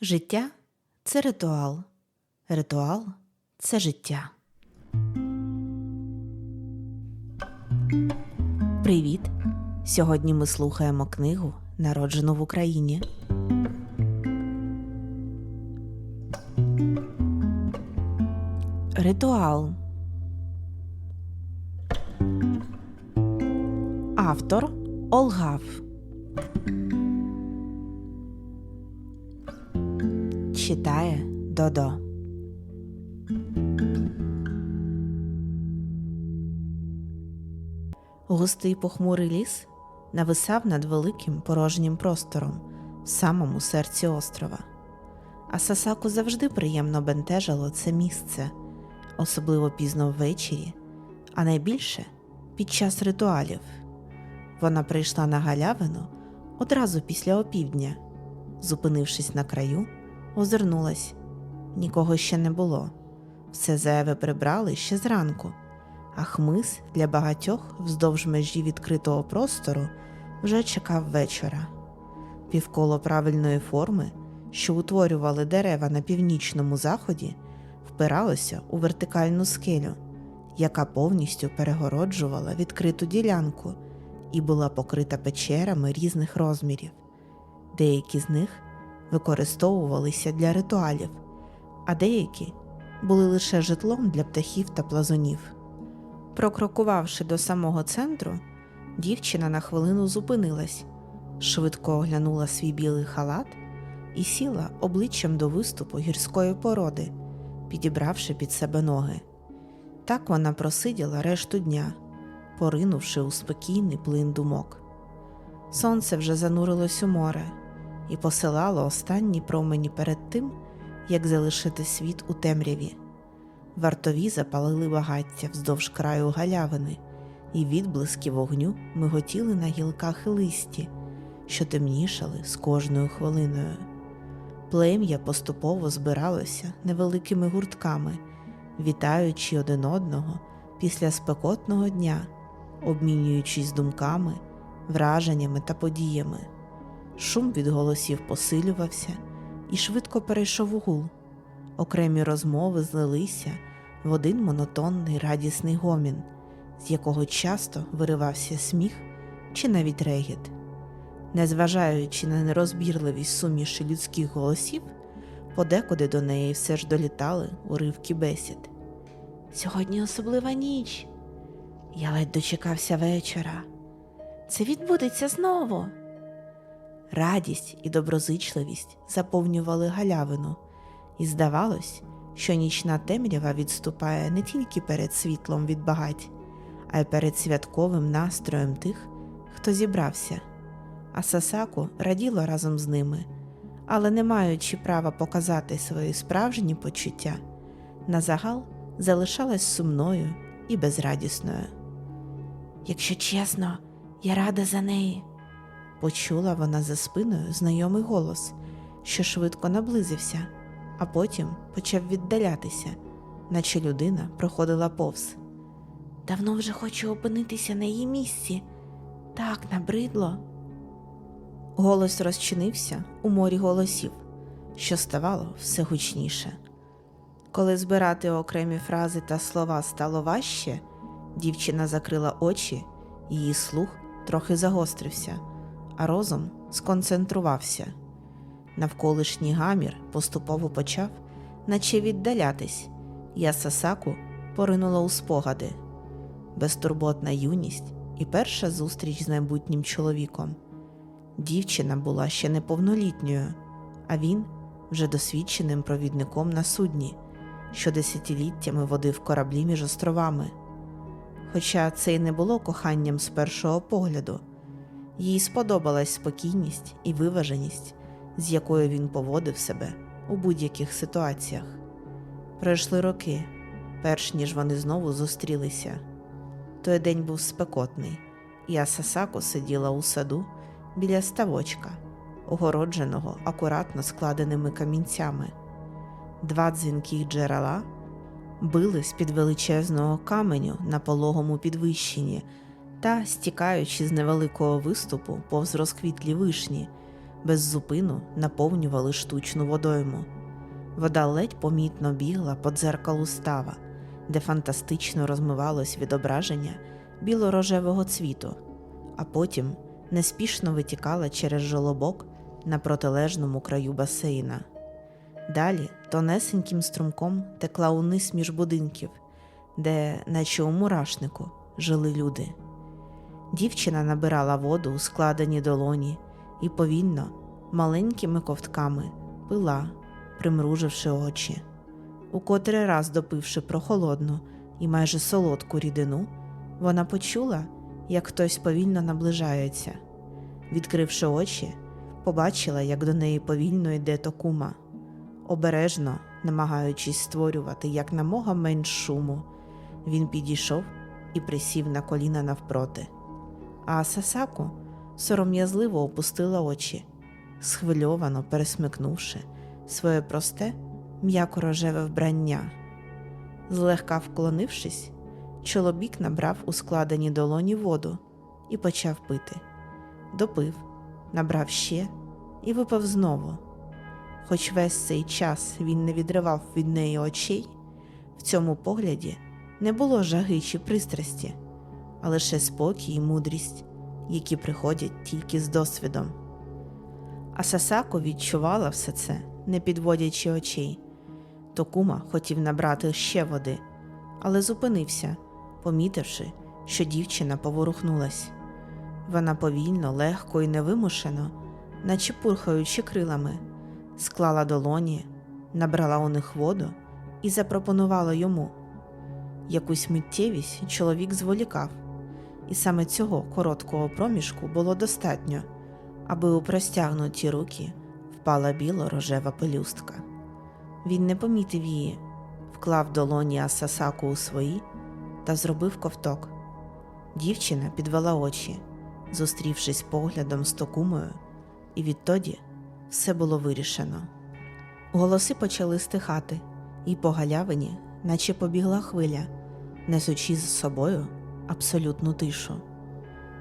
Життя це ритуал. Ритуал це життя. Привіт! Сьогодні ми слухаємо книгу Народжену в Україні. Ритуал. Автор Олгав. Читає Додо. Густий похмурий ліс нависав над великим порожнім простором в самому серці острова. А Сасаку завжди приємно бентежило це місце, особливо пізно ввечері, а найбільше під час ритуалів. Вона прийшла на галявину одразу після опівдня. Зупинившись на краю, озирнулась. Нікого ще не було. Все зайве прибрали ще зранку, а хмиз для багатьох вздовж межі відкритого простору вже чекав вечора. Півколо правильної форми, що утворювали дерева на північному заході, впиралося у вертикальну скелю, яка повністю перегороджувала відкриту ділянку і була покрита печерами різних розмірів. Деякі з них використовувалися для ритуалів, а деякі були лише житлом для птахів та плазунів. Прокрокувавши до самого центру, дівчина на хвилину зупинилась, швидко оглянула свій білий халат і сіла обличчям до виступу гірської породи, підібравши під себе ноги. Так вона просиділа решту дня, поринувши у спокійний плин думок. Сонце вже занурилось у море і посилало останні промені перед тим, як залишити світ у темряві. Вартові запалили багаття вздовж краю галявини, і відблиски вогню миготіли на гілках і листі, що темнішали з кожною хвилиною. Плем'я поступово збиралося невеликими гуртками, вітаючи один одного після спекотного дня, обмінюючись думками, враженнями та подіями. Шум від голосів посилювався і швидко перейшов у гул. Окремі розмови злилися в один монотонний радісний гомін, з якого часто виривався сміх чи навіть регіт. Незважаючи на нерозбірливість суміші людських голосів, подекуди до неї все ж долітали уривки бесід. Сьогодні особлива ніч. Я ледь дочекався вечора. Це відбудеться знову. Радість і доброзичливість заповнювали галявину, і здавалось, що нічна темрява відступає не тільки перед світлом від багать, а й перед святковим настроєм тих, хто зібрався. А Сасаку раділо разом з ними, але не маючи права показати свої справжні почуття, назагал залишалась сумною і безрадісною. Якщо чесно, я рада за неї. Почула вона за спиною знайомий голос, що швидко наблизився, а потім почав віддалятися, наче людина проходила повз. Давно вже хочу опинитися на її місці. Так набридло. Голос розчинився у морі голосів, що ставало все гучніше. Коли збирати окремі фрази та слова стало важче, дівчина закрила очі, її слух трохи загострився а розум сконцентрувався. Навколишній гамір поступово почав, наче віддалятись, я Сасаку поринула у спогади, безтурботна юність і перша зустріч з майбутнім чоловіком. Дівчина була ще неповнолітньою, а він вже досвідченим провідником на судні, що десятиліттями водив кораблі між островами. Хоча це й не було коханням з першого погляду. Їй сподобалась спокійність і виваженість, з якою він поводив себе у будь-яких ситуаціях. Пройшли роки, перш ніж вони знову зустрілися. Той день був спекотний, і Асасако сиділа у саду біля ставочка, огородженого акуратно складеними камінцями. Два дзвінких джерела били з під величезного каменю на пологому підвищенні та, стікаючи з невеликого виступу повз розквітлі вишні, без зупину наповнювали штучну водойму. Вода ледь помітно бігла по дзеркалу става, де фантастично розмивалось відображення біло-рожевого цвіту, а потім неспішно витікала через жолобок на протилежному краю басейна. Далі тонесеньким струмком текла униз між будинків, де, наче у мурашнику, жили люди. Дівчина набирала воду у складені долоні і повільно, маленькими ковтками, пила, примруживши очі. У котрий раз допивши прохолодну і майже солодку рідину, вона почула, як хтось повільно наближається. Відкривши очі, побачила, як до неї повільно йде Токума. Обережно, намагаючись створювати якнамога менш шуму, він підійшов і присів на коліна навпроти. А Сасаку сором'язливо опустила очі, схвильовано пересмикнувши своє просте, м'яко рожеве вбрання. Злегка вклонившись, чоловік набрав у складені долоні воду і почав пити. Допив, набрав ще і випав знову. Хоч весь цей час він не відривав від неї очей, в цьому погляді не було жаги чи пристрасті, а лише спокій і мудрість, які приходять тільки з досвідом. А Сасако відчувала все це, не підводячи очей. Токума хотів набрати ще води, але зупинився, помітивши, що дівчина поворухнулась. Вона повільно, легко і невимушено, наче пурхаючи крилами, склала долоні, набрала у них воду і запропонувала йому. Якусь миттєвість чоловік зволікав, і саме цього короткого проміжку було достатньо, аби у простягнуті руки впала біло-рожева пелюстка. Він не помітив її, вклав долоні Асасаку у свої та зробив ковток. Дівчина підвела очі, зустрівшись поглядом з Токумою, і відтоді все було вирішено. Голоси почали стихати, і по галявині, наче побігла хвиля, несучи з собою абсолютну тишу.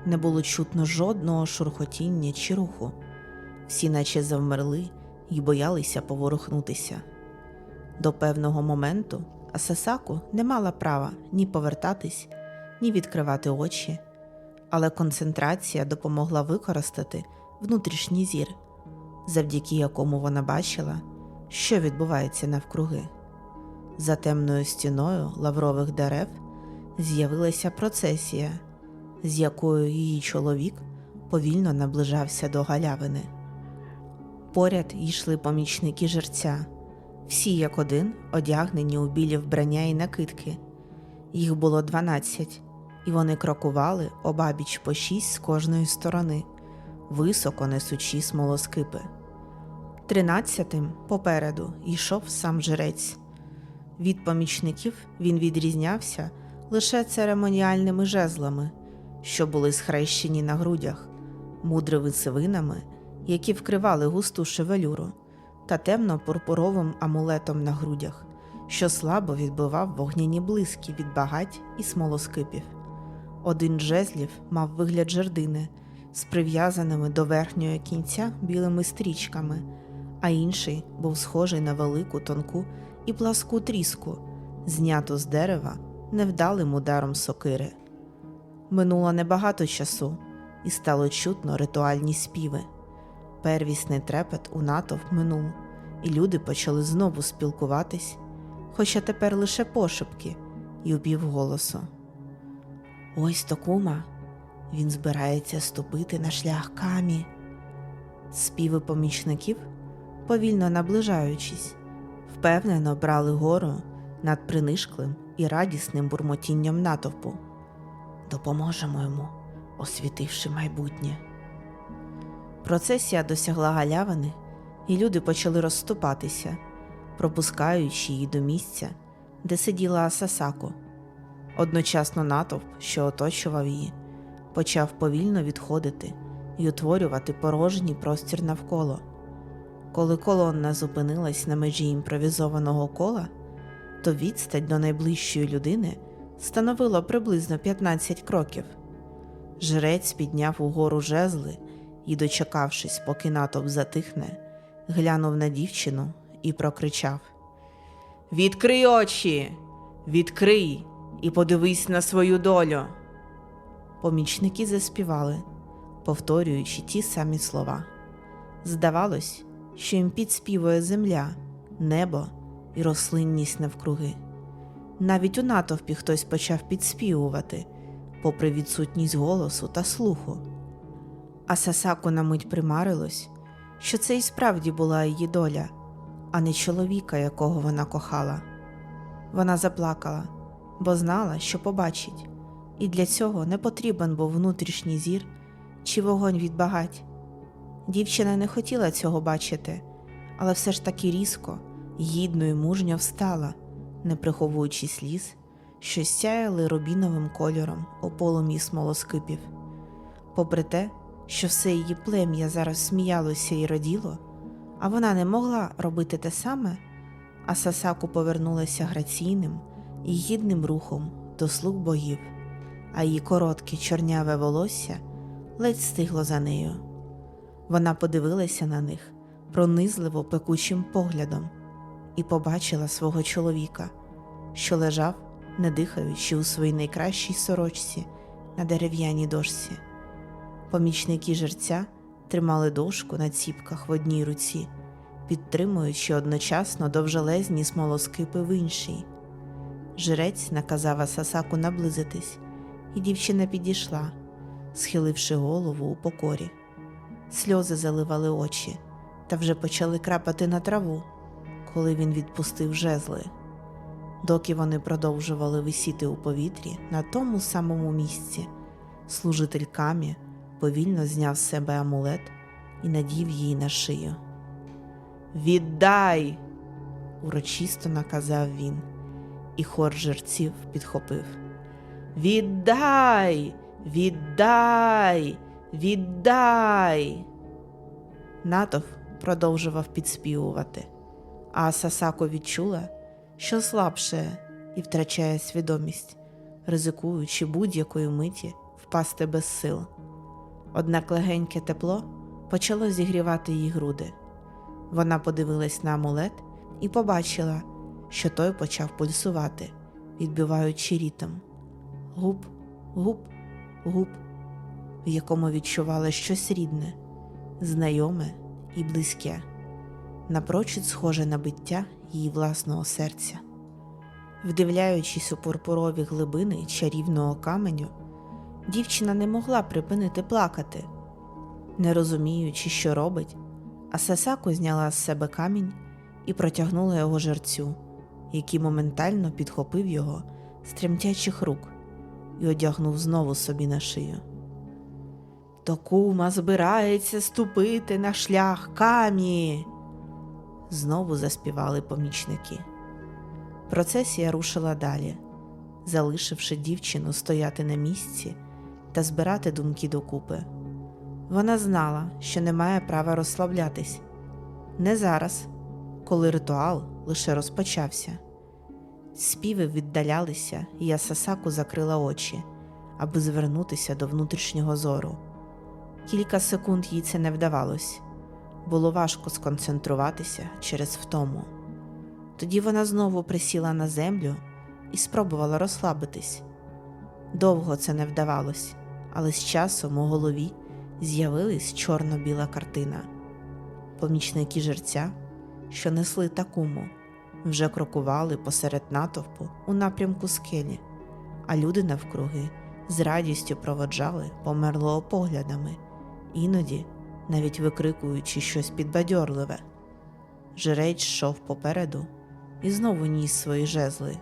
Не було чутно жодного шурхотіння чи руху, всі наче завмерли і боялися поворухнутися. До певного моменту Асасаку не мала права ні повертатись, ні відкривати очі, але концентрація допомогла використати внутрішній зір, завдяки якому вона бачила, що відбувається навкруги. За темною стіною лаврових дерев з'явилася процесія, з якою її чоловік повільно наближався до галявини. Поряд йшли помічники жерця, всі як один одягнені у білі вбрання і накидки. Їх було дванадцять, і вони крокували обабіч по шість з кожної сторони, високо несучи смолоскипи. Тринадцятим попереду йшов сам жрець. Від помічників він відрізнявся лише церемоніальними жезлами, що були схрещені на грудях, мудрими сивинами, які вкривали густу шевелюру, та темно-пурпуровим амулетом на грудях, що слабо відбивав вогняні блиски від багать і смолоскипів. Один жезлів мав вигляд жердини з прив'язаними до верхнього кінця білими стрічками, а інший був схожий на велику тонку і пласку тріску, зняту з дерева невдалим ударом сокири. Минуло небагато часу, і стало чутно ритуальні співи. Первісний трепет у натовп минув, і люди почали знову спілкуватись, хоча тепер лише пошепки і упівголосу. Ось Токума, він збирається ступити на шлях камі. Співи помічників, повільно наближаючись, впевнено брали гору над принишклим і радісним бурмотінням натовпу. Допоможемо йому, освітивши майбутнє. Процесія досягла галявини, і люди почали розступатися, пропускаючи її до місця, де сиділа Асасако. Одночасно натовп, що оточував її, почав повільно відходити і утворювати порожній простір навколо. Коли колонна зупинилась на межі імпровізованого кола, то відстань до найближчої людини становила приблизно 15 кроків. Жрець підняв угору жезли і, дочекавшись, поки натовп затихне, глянув на дівчину і прокричав: Відкрий очі, відкрий і подивись на свою долю. Помічники заспівали, повторюючи ті самі слова. Здавалось, що їм підспівує земля, небо і рослинність навкруги. Навіть у натовпі хтось почав підспівувати, попри відсутність голосу та слуху. А Сасаку на мить примарилось, що це і справді була її доля, а не чоловіка, якого вона кохала. Вона заплакала, бо знала, що побачить, і для цього не потрібен був внутрішній зір чи вогонь від багать. Дівчина не хотіла цього бачити, але все ж таки різко, гідно і мужньо встала, не приховуючи сліз, що сяяли рубіновим кольором у полум'ї смолоскипів. Попри те, що все її плем'я зараз сміялося і раділо, а вона не могла робити те саме, а Сасаку повернулася граційним і гідним рухом до слуг богів, а її коротке чорняве волосся ледь стигло за нею. Вона подивилася на них пронизливо пекучим поглядом і побачила свого чоловіка, що лежав, не дихаючи у своїй найкращій сорочці на дерев'яній дошці. Помічники жерця тримали дошку на ціпках в одній руці, підтримуючи одночасно довжелезні смолоскипи в іншій. Жрець наказав Асасаку наблизитись, і дівчина підійшла, схиливши голову у покорі. Сльози заливали очі та вже почали крапати на траву, коли він відпустив жезли. Доки вони продовжували висіти у повітрі на тому самому місці, служитель Камі повільно зняв з себе амулет і надів її на шию. Віддай! урочисто наказав він, і хор жерців підхопив. Віддай! Віддай! Віддай! Натовп продовжував підспівувати, а Сасако відчула, що слабше і втрачає свідомість, ризикуючи будь-якої миті впасти без сил. Однак легеньке тепло почало зігрівати її груди. Вона подивилась на амулет і побачила, що той почав пульсувати, відбиваючи ритм. Гуп, гуп, гуп, в якому відчувала щось рідне, знайоме і близьке, напрочуд схоже на биття її власного серця. Вдивляючись у пурпурові глибини чарівного каменю, дівчина не могла припинити плакати, не розуміючи, що робить, а Сасаку зняла з себе камінь і протягнула його жерцю, який моментально підхопив його з тремтячих рук і одягнув знову собі на шию. Токума збирається ступити на шлях камі. Знову заспівали помічники. Процесія рушила далі, залишивши дівчину стояти на місці та збирати думки докупи. Вона знала, що не має права розслаблятись не зараз, коли ритуал лише розпочався. Співи віддалялися, і Ясасаку закрила очі, аби звернутися до внутрішнього зору. Кілька секунд їй це не вдавалось, було важко сконцентруватися через втому. Тоді вона знову присіла на землю і спробувала розслабитись. Довго це не вдавалось, але з часом у голові з'явилась чорно-біла картина. Помічники жерця, що несли такуму, вже крокували посеред натовпу у напрямку скелі, а люди навкруги з радістю проводжали померлого поглядами, іноді навіть викрикуючи щось підбадьорливе. Жрець йшов попереду і знову ніс свої жезли.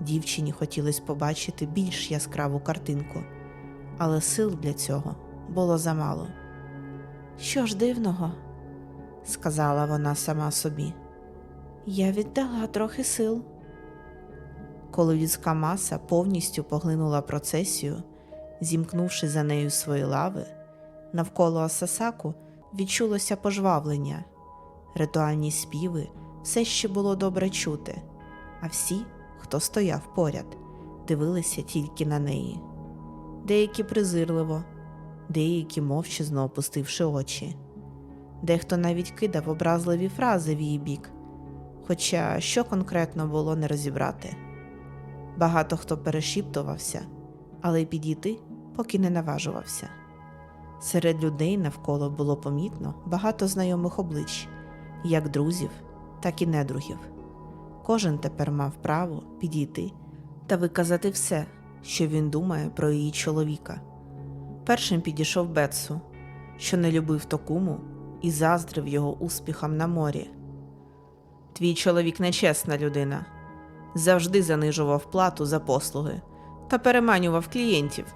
Дівчині хотілося побачити більш яскраву картинку, але сил для цього було замало. Що ж дивного, сказала вона сама собі. Я віддала трохи сил. Коли людська маса повністю поглинула процесію, зімкнувши за нею свої лави, навколо Асасаку відчулося пожвавлення. Ритуальні співи все ще було добре чути, а всі, хто стояв поряд, дивилися тільки на неї. Деякі презирливо, деякі мовчазно опустивши очі. Дехто навіть кидав образливі фрази в її бік, хоча що конкретно було не розібрати. Багато хто перешіптувався, але й підійти поки не наважувався. Серед людей навколо було помітно багато знайомих облич, як друзів, так і недругів. Кожен тепер мав право підійти та виказати все, що він думає про її чоловіка. Першим підійшов Бетсу, що не любив Токуму і заздрив його успіхам на морі. Твій чоловік нечесна людина, завжди занижував плату за послуги та переманював клієнтів.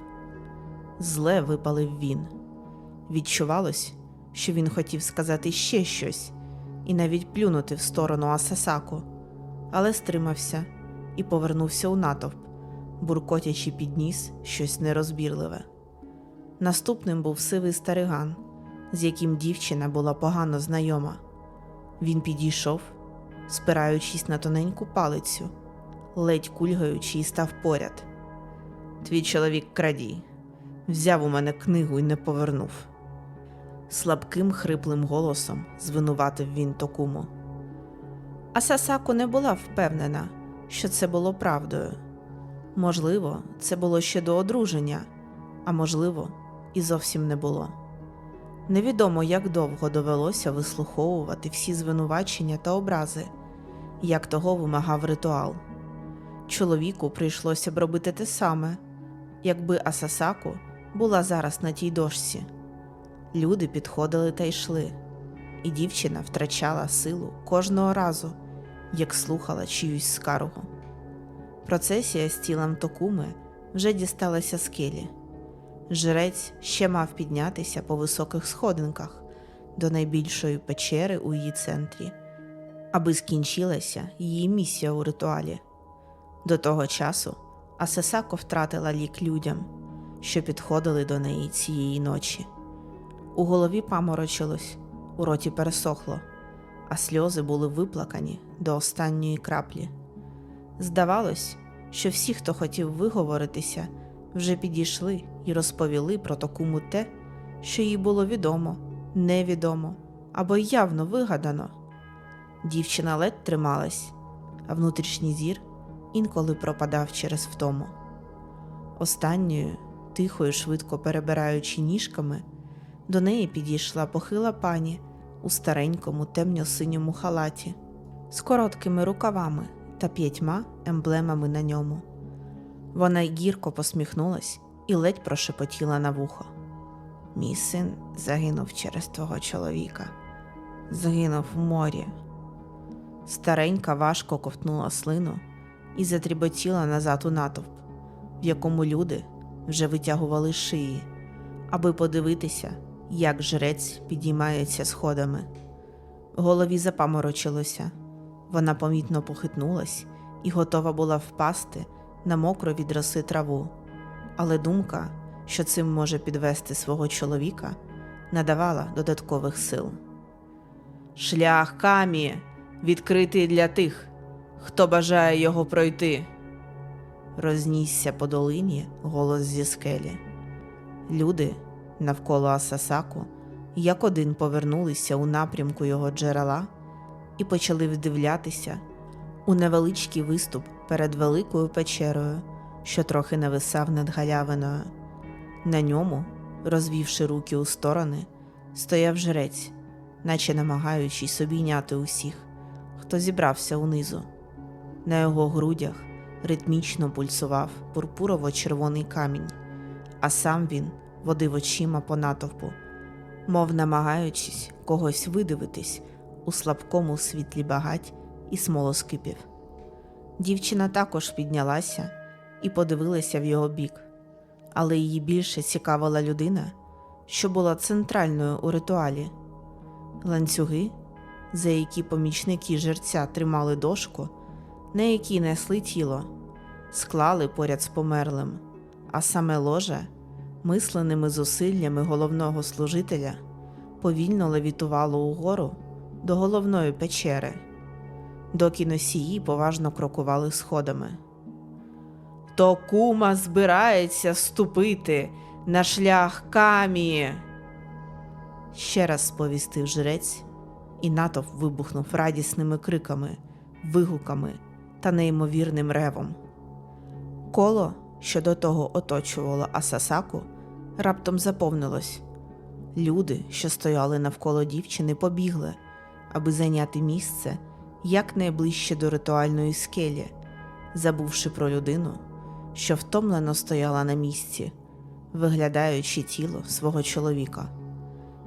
Зле випалив він. Відчувалось, що він хотів сказати ще щось і навіть плюнути в сторону Асасаку, але стримався і повернувся у натовп, буркотячи під ніс щось нерозбірливе. Наступним був сивий стариган, з яким дівчина була погано знайома. Він підійшов, спираючись на тоненьку палицю, ледь кульгаючи і став поряд. Твій чоловік крадій, взяв у мене книгу і не повернув. Слабким хриплим голосом звинуватив він Токуму. А Сасако не була впевнена, що це було правдою. Можливо, це було ще до одруження, а можливо, і зовсім не було. Невідомо, як довго довелося вислуховувати всі звинувачення та образи, як того вимагав ритуал. Чоловіку прийшлося б робити те саме, якби Асасаку була зараз на тій дошці. Люди підходили та йшли, і дівчина втрачала силу кожного разу, як слухала чиюсь скаргу. Процесія з тілом Токуми вже дісталася скелі. Жрець ще мав піднятися по високих сходинках до найбільшої печери у її центрі, аби скінчилася її місія у ритуалі. До того часу Асесако втратила лік людям, що підходили до неї цієї ночі. У голові паморочилось, у роті пересохло, а сльози були виплакані до останньої краплі. Здавалось, що всі, хто хотів виговоритися, вже підійшли і розповіли про Токуму те, що їй було відомо, невідомо або явно вигадано. Дівчина ледь трималась, а внутрішній зір інколи пропадав через втому. Останньою, тихою, швидко перебираючи ніжками, до неї підійшла похила пані у старенькому темно-синьому халаті з короткими рукавами та п'ятьма емблемами на ньому. Вона гірко посміхнулась і ледь прошепотіла на вухо. Мій син загинув через твого чоловіка, загинув в морі. Старенька важко ковтнула слину і затріботіла назад у натовп, в якому люди вже витягували шиї, аби подивитися, як жрець підіймається сходами. Голові запаморочилося, вона помітно похитнулась і готова була впасти на мокро від роси траву, але думка, що цим може підвести свого чоловіка, надавала додаткових сил. Шлях камі відкритий для тих, хто бажає його пройти. Рознісся по долині голос зі скелі. Люди навколо Асасаку як один повернулися у напрямку його джерела і почали вдивлятися у невеличкий виступ перед великою печерою, що трохи нависав над галявиною. На ньому, розвівши руки у сторони, стояв жрець, наче намагаючись обійняти усіх, хто зібрався унизу. На його грудях ритмічно пульсував пурпурово-червоний камінь, а сам він водив очима по натовпу, мов намагаючись когось видивитись у слабкому світлі багать і смолоскипів. Дівчина також піднялася і подивилася в його бік, але її більше цікавила людина, що була центральною у ритуалі. Ланцюги, за які помічники жерця тримали дошку, на якій несли тіло, склали поряд з померлим, а саме ложе, мисленими зусиллями головного служителя, повільно левітувало угору до головної печери, доки носії поважно крокували сходами. То кума збирається ступити на шлях камі. Ще раз сповістив жрець, і натовп вибухнув радісними криками, вигуками та неймовірним ревом. Коло, що до того оточувало Асасаку, раптом заповнилось. Люди, що стояли навколо дівчини, побігли, аби зайняти місце якнайближче до ритуальної скелі, забувши про людину, що втомлено стояла на місці, виглядаючи тіло свого чоловіка.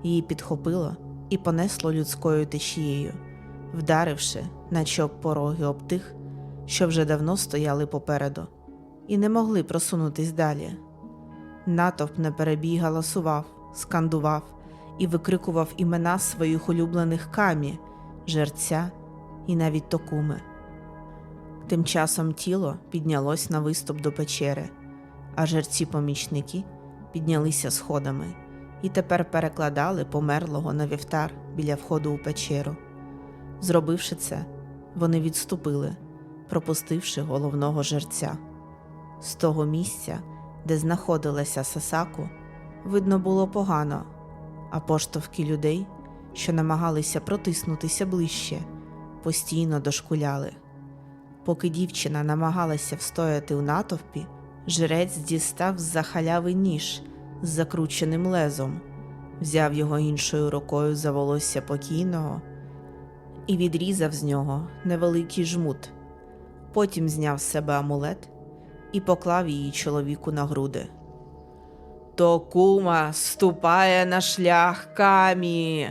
Її підхопило і понесло людською течією, вдаривши, наче об пороги об тих, що вже давно стояли попереду, і не могли просунутись далі. Натовп наперебій галасував, скандував і викрикував імена своїх улюблених камі, жерця і навіть токуми. Тим часом тіло піднялось на виступ до печери, а жерці-помічники піднялися сходами і тепер перекладали померлого на вівтар біля входу у печеру. Зробивши це, вони відступили, пропустивши головного жерця. З того місця, де знаходилася Сасаку, видно було погано, а поштовхи людей, що намагалися протиснутися ближче, постійно дошкуляли. Поки дівчина намагалася встояти у натовпі, жрець дістав з-за халяви ніж з закрученим лезом, взяв його іншою рукою за волосся покійного і відрізав з нього невеликий жмут. Потім зняв з себе амулет і поклав її чоловіку на груди. Токума ступає на шлях камі,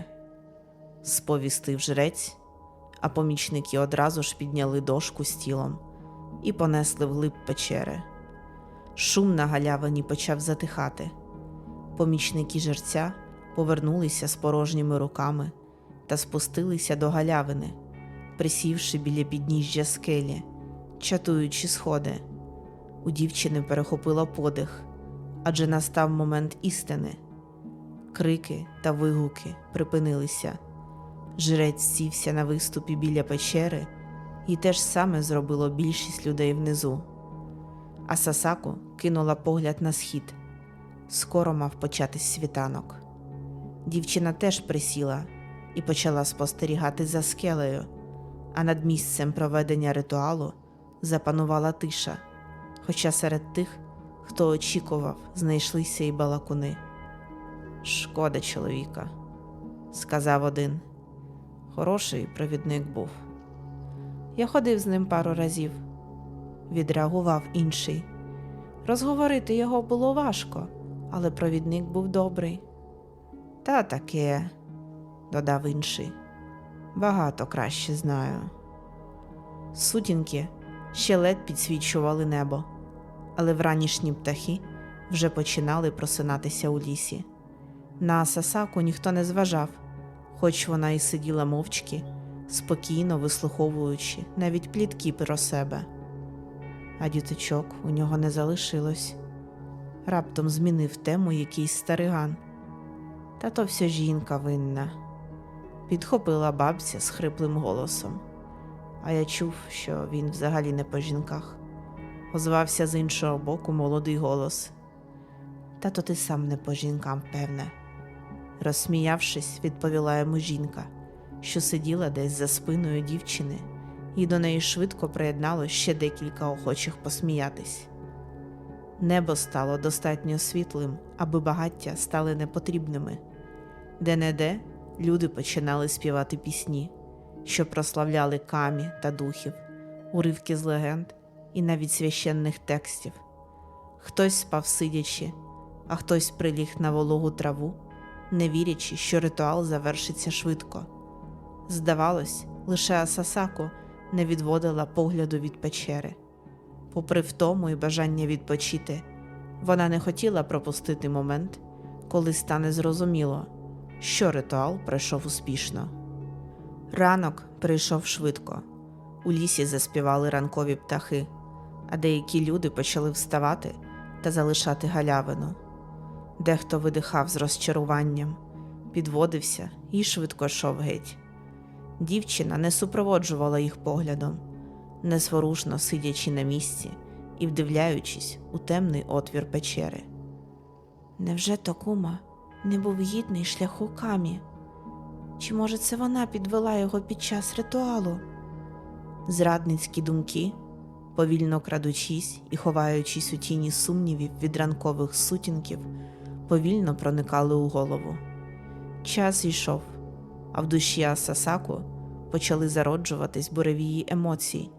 сповістив жрець, а помічники одразу ж підняли дошку з тілом і понесли вглиб печери. Шум на галявині почав затихати. Помічники жерця повернулися з порожніми руками та спустилися до галявини, присівши біля підніжжя скелі, чатуючи сходи. У дівчини перехопило подих, адже настав момент істини. Крики та вигуки припинилися. Жрець сівся на виступі біля печери, і те ж саме зробило більшість людей внизу. А Сасаку кинула погляд на схід. Скоро мав початись світанок. Дівчина теж присіла і почала спостерігати за скелею, а над місцем проведення ритуалу запанувала тиша, хоча серед тих, хто очікував, знайшлися й балакуни. Шкода чоловіка, сказав один. Хороший провідник був. Я ходив з ним пару разів, відреагував інший. Розговорити його було важко, але провідник був добрий. Та таке, додав інший. Багато краще знаю. Сутінки ще ледь підсвічували небо, але вранішні птахи вже починали просинатися у лісі. На Сасаку ніхто не зважав, хоч вона і сиділа мовчки, спокійно вислуховуючи навіть плітки про себе. А діточок у нього не залишилось. Раптом змінив тему якийсь стариган. Та то вся жінка винна. Підхопила бабця з хриплим голосом, а я чув, що він взагалі не по жінках. Озвався з іншого боку молодий голос. Та то ти сам не по жінкам, певне. Розсміявшись, відповіла йому жінка, що сиділа десь за спиною дівчини, і до неї швидко приєднало ще декілька охочих посміятись. Небо стало достатньо світлим, аби багаття стали непотрібними. Де-не-де люди починали співати пісні, що прославляли камі та духів, уривки з легенд і навіть священних текстів. Хтось спав сидячи, а хтось приліг на вологу траву, не вірячи, що ритуал завершиться швидко. Здавалось, лише Асасако не відводила погляду від печери. Попри втому і бажання відпочити, вона не хотіла пропустити момент, коли стане зрозуміло, що ритуал пройшов успішно. Ранок прийшов швидко. У лісі заспівали ранкові птахи, а деякі люди почали вставати та залишати галявину. Дехто видихав з розчаруванням, підводився і швидко йшов геть. Дівчина не супроводжувала їх поглядом, несворушно сидячи на місці і вдивляючись у темний отвір печери. Невже Токума не був гідний шляху камі? Чи може це вона підвела його під час ритуалу? Зрадницькі думки, повільно крадучись і ховаючись у тіні сумнівів від ранкових сутінків, повільно проникали у голову. Час йшов, а в душі Асасаку почали зароджуватись буревії емоцій,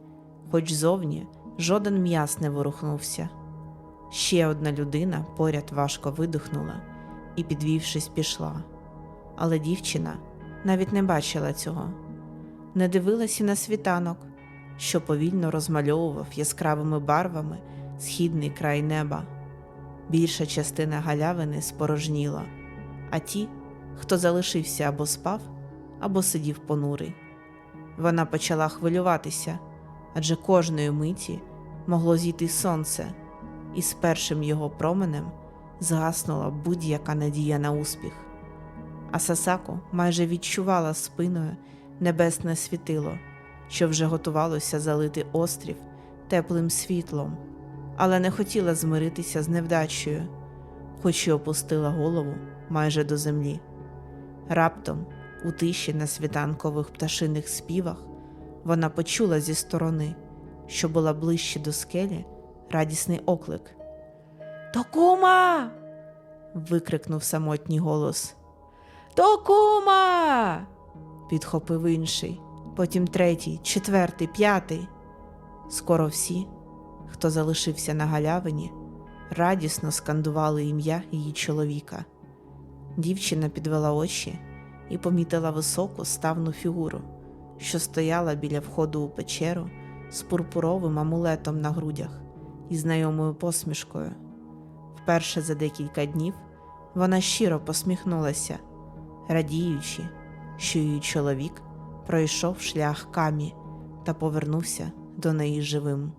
хоч зовні жоден м'яс не ворухнувся. Ще одна людина поряд важко видихнула і, підвівшись, пішла. Але дівчина навіть не бачила цього, не дивилась і на світанок, що повільно розмальовував яскравими барвами східний край неба. Більша частина галявини спорожніла, а ті, хто залишився або спав, або сидів понурий. Вона почала хвилюватися, адже кожної миті могло зійти сонце, і з першим його променем згаснула будь-яка надія на успіх. А Сасако майже відчувала спиною небесне світило, що вже готувалося залити острів теплим світлом, але не хотіла змиритися з невдачею, хоч і опустила голову майже до землі. Раптом, у тиші на світанкових пташиних співах, вона почула зі сторони, що була ближче до скелі, радісний оклик. Токума. викрикнув самотній голос. Токума. підхопив інший, потім третій, четвертий, п'ятий. Скоро всі, хто залишився на галявині, радісно скандували ім'я її чоловіка. Дівчина підвела очі і помітила високу ставну фігуру, що стояла біля входу у печеру з пурпуровим амулетом на грудях і знайомою посмішкою. Вперше за декілька днів вона щиро посміхнулася, радіючи, що її чоловік пройшов шлях камі та повернувся до неї живим.